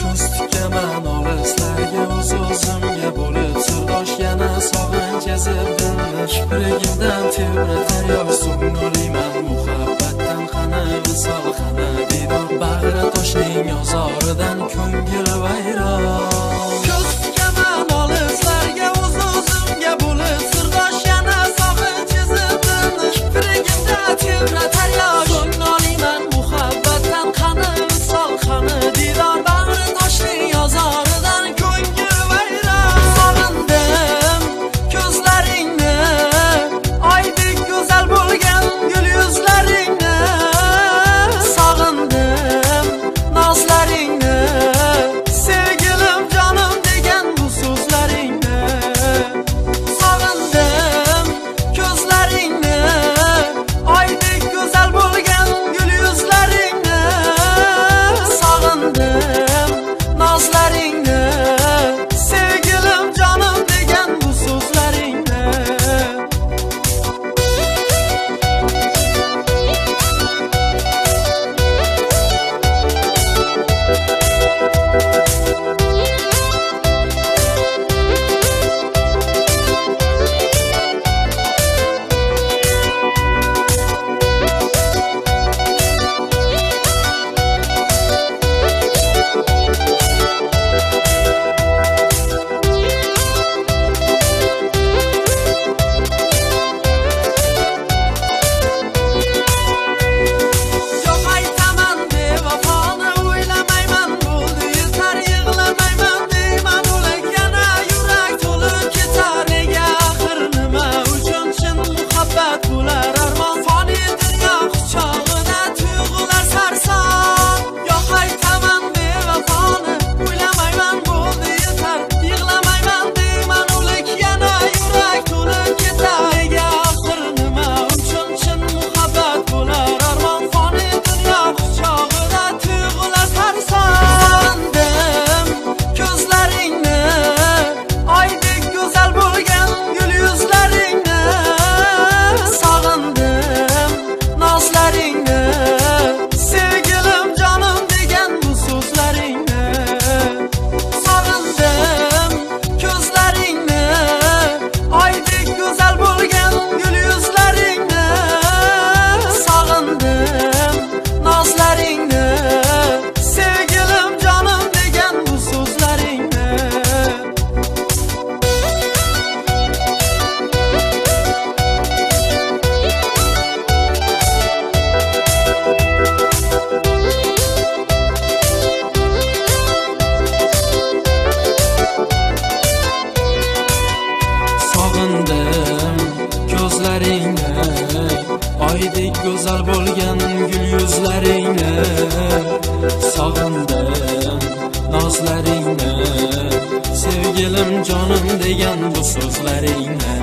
ko'z man olislarga o'z o'zimga bo'lib sirdosh yana sog'inch ezib dilni kiprigimdan tebratar yoz o'ylayman muhabbatdan qani visol qani diydor bag'ri toshning yozoridan ko'ngil Gözəl bölgən gül yüzlərinə Sağındım nazlərinə Sevgilim canım deyən bu sözlərinə